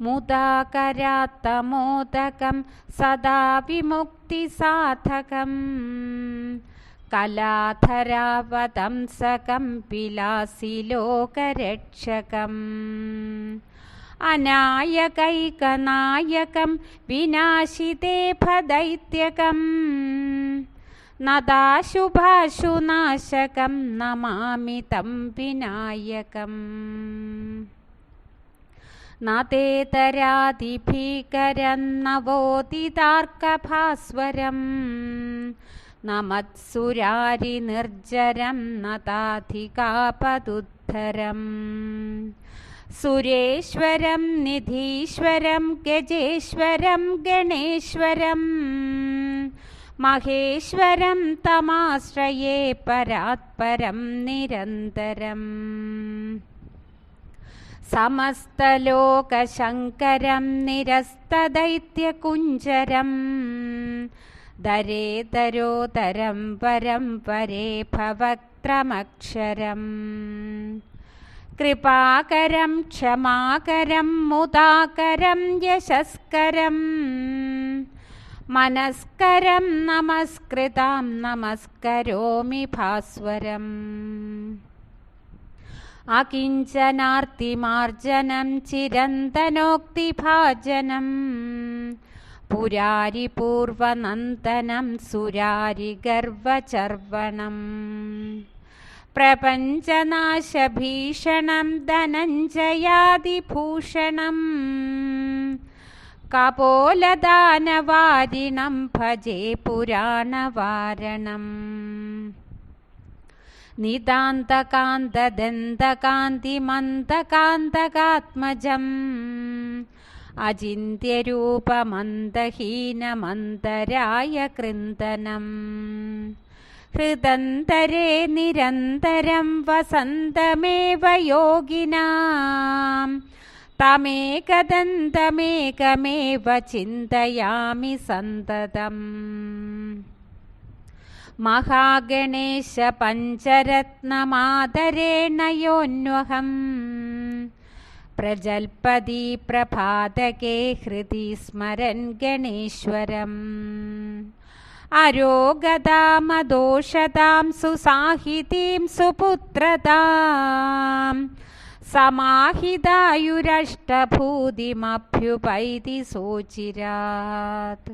मुदाकरात्तमोदकं सदा विमुक्तिसाधकम्। कलाधरावतंसकं विलासि लोकरक्षकम् अनायकैकनायकं विनाशिते फदैत्यकम्। नदाशुभाशुनाशकं नमामि तं विनायकम् न तेतरादिभीकरन्नवोदितार्कभास्वरम् न मत्सुरारिनिर्जरं नताधिकापदुद्धरम् सुरेश्वरं निधीश्वरं गजेश्वरं गणेश्वरम्। महेश्वरं तमाश्रये परात्परं निरन्तरम् സമസ്തലോകശങ്കരം നിരസ്തദൈത്യകുഞ്ചരം. ദരേതരോതരം പരം പരേ ഭവക്ത്രമക്ഷരം കൃപാകരം ക്ഷമാകരം മുദാകരം യശസ്കരം. മനസ്കരം നമസ്കൃതം നമസ്കരോമി ഭാസ്വരം. अकिञ्चनार्तिमार्जनं चिरन्तनोक्तिभाजनम् पुरारिपूर्वनन्दनं सुरारिगर्वचर्वणम् प्रपञ्चनाशभीषणं धनञ्जयादिभूषणम् कपोलदानवारिणं भजे पुराणवारणम् नितान्तकान्तदन्तकान्तिमन्तकान्तकात्मजम् अचिन्त्यरूपमन्तहीनमन्तराय कृन्दनम् हृदन्तरे निरन्तरं वसन्तमेव योगिनाम् तमेकदन्तमेकमेव चिन्तयामि सन्ततम् महागणेशपञ्चरत्नमादरेण योऽन्वहम् प्रजल्पदी प्रभातके हृदि स्मरन् गणेश्वरम् अरोगदामदोषतां सुसाहितीं सुपुत्रताम् समाहितायुरष्टभूतिमभ्युपैति सोचिरात्